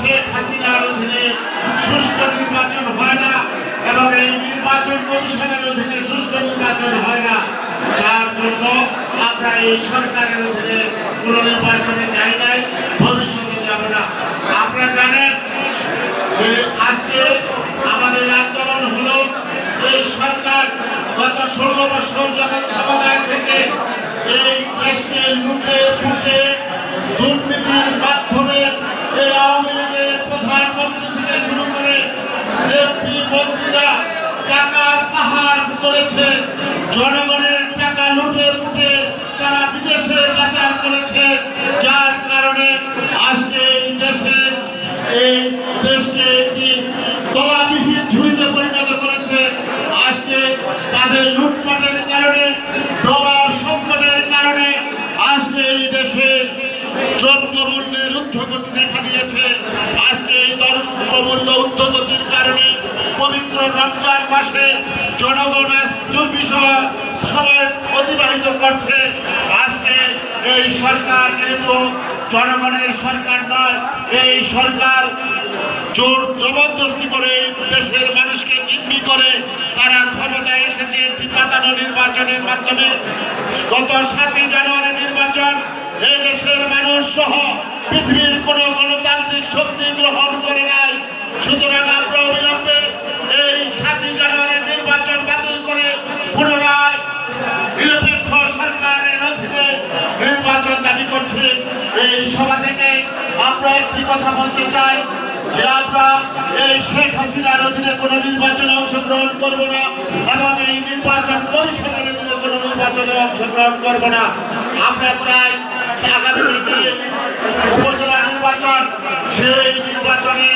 শেখ হাসিনার অধীনে সুষ্ঠু নির্বাচন হয় না এবং এই নির্বাচন কমিশনের অধীনে সুষ্ঠু নির্বাচন হয় না। যার জন্য আমরা এই সরকারের অধীনে কোন নির্বাচনে যাই নাই, ভবিষ্যতে যাব না। আপনারা জানেন যে আজকে আমাদের আন্দোলন হলো এই সরকার গত ষোলো বছর যখন ক্ষমতায় থেকে এই দেশকে লুটে ফুটে দুর্নীতির মাধ্যমে এই আওয়ামী লীগের প্রধানমন্ত্রী থেকে শুরু করে মন্ত্রীরা টাকার পাহাড় করেছে জনগণের টাকা লুটে ফুটে তারা বিদেশে পাচার করেছে। যার কারণে আজকে এই দেশে, এই দেশকে একটি তলাবিহীন ঝুড়িতে পরিণত করেছে। আজকে তাদের লুটপাটের কারণে, ডলার সংকটের কারণে আজকে এই দেশে দ্রব্যমূল্যের ঊর্ধ্বগতি দেখা দিয়েছে। আজকে এই দ্রব্যমূল্য ঊর্ধ্বগতির কারণে পবিত্র রমজান মাসে জনগণ আজ দুর্বিষহ সময় অতিবাহিত করছে। আজকে এই সরকার যেহেতু জনগণের সরকার নয়, এই সরকার জোর জবরদস্তি করে দেশের মানুষকে জিম্মি করে তারা ক্ষমতায় এসেছে পাতানো নির্বাচনের মাধ্যমে। গত সাতই জানুয়ারি নির্বাচন, এই দেশের মানুষ সহ পৃথিবীর কোনো গণতান্ত্রিক শক্তি গ্রহণ করে নাই। সুতরাং আমরা অবিলম্বে সাতই জানুয়ারির নির্বাচন বাতিল করে পুনরায় নিরপেক্ষ সরকারের অধীনে নির্বাচন দাবি করছি। এই সভা থেকে আমরা একটি কথা বলতে চাই যে আমরা এই শেখ হাসিনার অধীনে কোনো নির্বাচনে অংশগ্রহণ করব না এবং এই নির্বাচন কমিশনের অধীনে কোনো নির্বাচনে অংশগ্রহণ করব না। আমরা চাই আগামী উপজেলা নির্বাচন সেই নির্বাচনে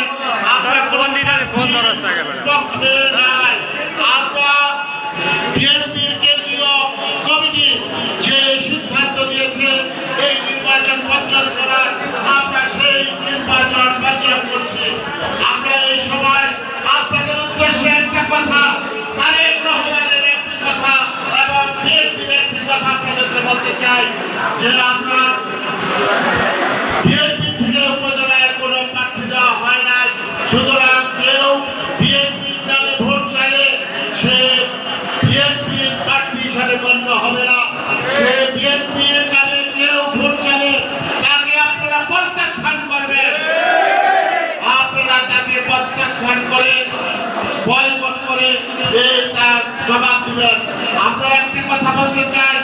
নির্বাচন বর্জন করার সেই নির্বাচন বর্জন করছি। আমরা এই সময় আপনাদের উদ্দেশ্যে একটা কথা, তারেক রহমানের একটি এবং বিএনপির কথা বলতে চাই, যে আমরা বিএনপি থেকে উপজেলায় কোনো প্রার্থী দেওয়া হয় নাই সুতরাং কেউ বিএনপির নামে ভোট চাইলে সে বিএনপির প্রার্থী হিসাবে গণ্য হবে না। সে বিএনপির নামে কেউ ভোট চাইলে তাকে আপনারা প্রত্যাখ্যান করবেন। আপনারা তাকে প্রত্যাখ্যান করে, বয়কট করে তার জবাব দিবেন। আমরা একটি কথা বলতে চাই।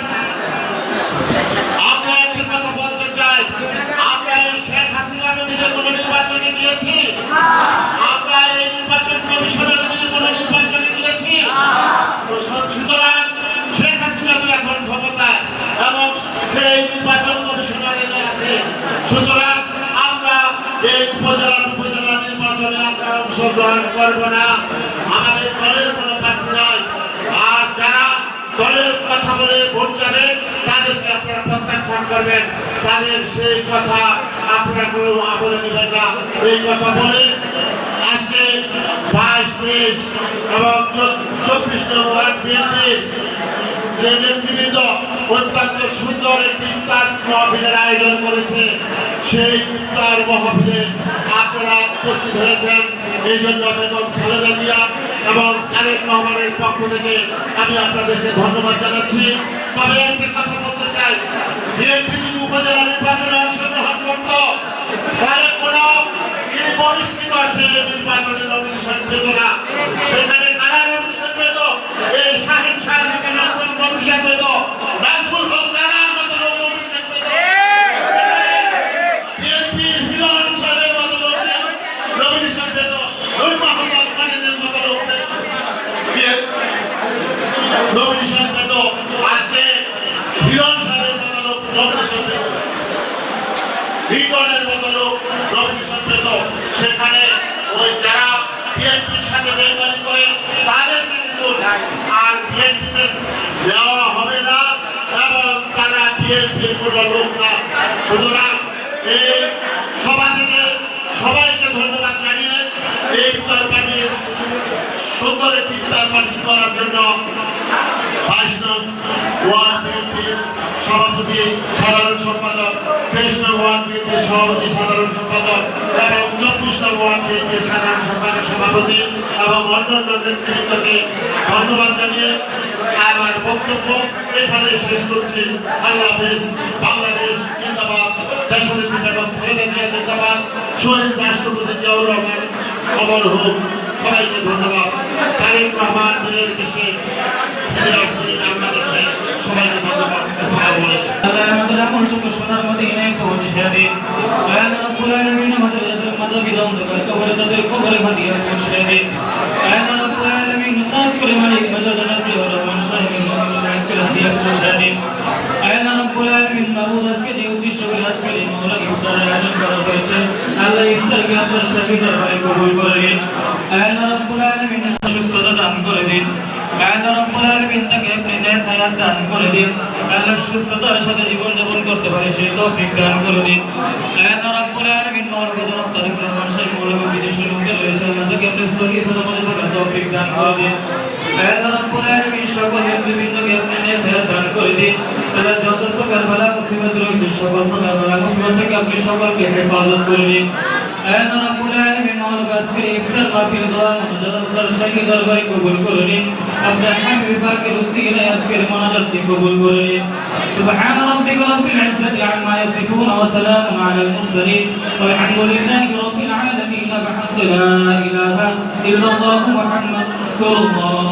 আমরা একটি কথা বলতে চাই। আমরা এই শেখ হাসিনার অধীনে কোনো নির্বাচনে গিয়েছি আমরা এই নির্বাচন কমিশনের অধীনে কোনো নির্বাচনে গিয়েছি তো সু- সুতরাং শেখ হাসিনা তো এখন ক্ষমতায় এবং সেই নির্বাচন কমিশনারে আছে সুতরাং আমরা এই উপজেলা উপজেলা নির্বাচনে আমরা অংশগ্রহণ করব না। আমাদের দলের কোনো প্রার্থী নয়। আর যারা দলের কথা বলে ভোট যাবে তাদেরকে আপনারা প্রত্যাখ্যান করবেন। তাদের সেই কথা আপনারা কোনো আমলে নেবেন না। এই কথা বলে আজকে বাইশ তেইশ এবং চব্বিশ নম্বর বিএনপি যে নেতৃবৃন্দ অত্যন্ত সুন্দর একটি ইফতার মহফিলের আয়োজন করেছে। সেই ইফতার মহফিলে আপনারা উপস্থিত হয়েছেন। এই জন্য বেগম খালেদা জিয়া এবং তারেক রহমানের পক্ষ থেকে আমি আপনাদেরকে ধন্যবাদ জানাচ্ছি। তবে একটা কথা বলতে চাই। বিএনপি যদি উপজেলা নির্বাচনে অংশগ্রহণ করত, তাহলে কোনো তিনি বহিষ্কৃত সে নির্বাচনে নমিনেশন পেত না। সেখানে কারা নমিনেশন পেত? এই সাহেব এখানে নমিনেশন পেত নাজমুল হক রানার মতো লোক নমিনেশন পেত বিএনপি হিরণ সাহেবের মতো লোক নমিনেশন পেত নূর মোহাম্মদ খানের মতো লোক নমিনেশন পেত আজকে হিরণ সাহেবের মতো লোক নমিনেশন পেত রিটনের মতো লোক নমিনেশন পেত সেখানে ওই যারা বিএনপির সাথে বেমানি করে তাদেরকে কিন্তু আর বিএনপিতে দেওয়া হবে না এবং তারা বিএনপির কোনো লোক না। সুতরাং এই সভা থেকে সবাইকে ধন্যবাদ জানিয়ে এই পার্টির সুন্দর একটি ইফতার করার জন্য নং ওয়ার্ড বিএনপির সভাপতি, সাধারণ সম্পাদক তেইশ নং ওয়ার্ড বিএনপির সভাপতি, সাধারণ সম্পাদক এবং চব্বিশ নং ওয়ার্ড বিএনপির সাধারণ সম্পাদক সভাপতি এবং অন্যান্য নেতৃবৃন্দকে ধন্যবাদ জানিয়ে আমার বক্তব্য এখানে শেষ করছি। আল্লাহ হাফেজ। বাংলাদেশ জিন্দাবাদ। দেশনেত্রী বেগম খালেদা জিন্দাবাদ। শহীদ রাষ্ট্রপতি জিয়াউর রহমান অমর হোক। সবাইকে ধন্যবাদ। তারেক রহমান বীরের দেশে ফিরে আসবে বাংলাদেশে সবাইকে ধন্যবাদ আসসালামু আলাইকুম আল্লাহ আমাদের আপন সুখ সোনার মদিনায় পৌঁছে যাবে আয়াত রব্বুল আলামিন আমাদের যাদের মাথা বিধা অন্ধকার কবরে তাদের কবরে ভাদিয়ে পৌঁছে যাবে আয়াত রব্বুল আলামিন খাস করে মালিক মাদার জান্নাতি রহমান সাহেবের আজকে হাদিয়া পৌঁছে যাবে আয়াত রব্বুল আলামিন মাবুদ আজকে যে উদ্দেশ্য করে আজকে এই মাওলা ইফতারের আয়োজন করা হয়েছে আল্লাহ ইফতারকে আপনার সাথে দরবারে কবুল করে নিন আয়াত রব্বুল আলামিন সুস্থতা দান করে দিন আয়াত রব্বুল আলামিন আপনি হায়াত দান করে দিন। আল্লাহ সুস্থতার সাথে জীবন যাপন করতে পারে, সেই তৌফিক দান করে দিন। আয়াত রব্বুল আলামিন মৌলভী জনাব তারেক রহমান সাহেব, মৌলভী বিদেশের লোকের রয়েছে। আল্লাহ আপনি সহি সালামতে থাকার তৌফিক দান করে দিন। আয়াত রব্বুল আলামিন সকল নেতৃবৃন্দকে আপনি হায়াত দান করে দিন। আল্লাহ যত প্রকার বালা মুসিবত রয়েছে, সকল প্রকার বালা মুসিবত থেকে আপনি সকলকে হেফাজত করে দিন। أنا مولاي من مولك أسكري إفسر في الضوء مجدد الشيء درباري قبول قرني عبد الحمد بفاك رسينا أسكري مناجد قبول قرني سبحان ربك رب العزة عما يصفون وسلام على المرسلين والحمد لله رب العالمين بحق لا إله إلا الله محمد رسول الله